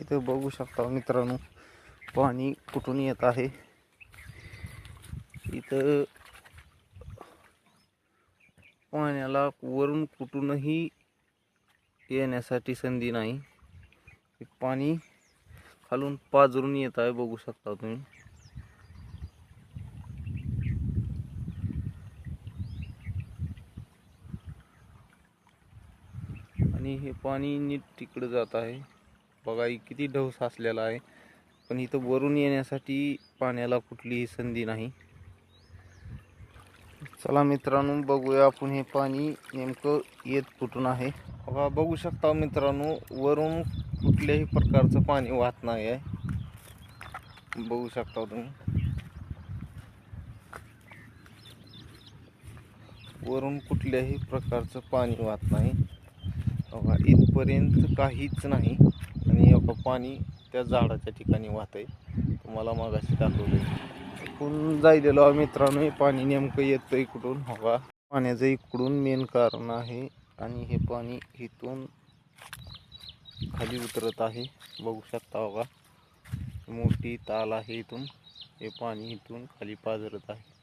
इथं बघू शकता मित्रांनो पाणी कुठून येत आहे. इथं पाण्याला वरून कुठूनही येण्यासाठी संधी नाही. पाणी खालून पाजरून येत आहे बघू शकता तुम्ही. आणि हे पाणी नीट तिकडं जात आहे. बघा हे किती ढव साचलेला आहे. पण इथं वरून येण्यासाठी पाण्याला कुठलीही संधी नाही. चला मित्रांनो बघूया आपण हे पाणी नेमकं येत कुठून आहे. बघा बघू शकता मित्रांनो वरून कुठल्याही प्रकारचं पाणी वाहत नाही आहे. बघू शकता तुम्ही. वरून कुठल्याही प्रकारचं पाणी वाहत नाही. बघा इथपर्यंत काहीच नाही. आणि एक पाणी त्या झाडाच्या ठिकाणी वाहत आहे तुम्हाला मागाशी दाखवलं इकडून जायलेलो आहे मित्रांनो हे पाणी नेमकं येतं इकडून. हवा पाण्याचं इकडून मेन कारण आहे. आणि हे पाणी इथून खाली उतरत आहे. बघू शकता बघा. मोठी ताल आहे इथून. हे पाणी इथून खाली पाझरत आहे.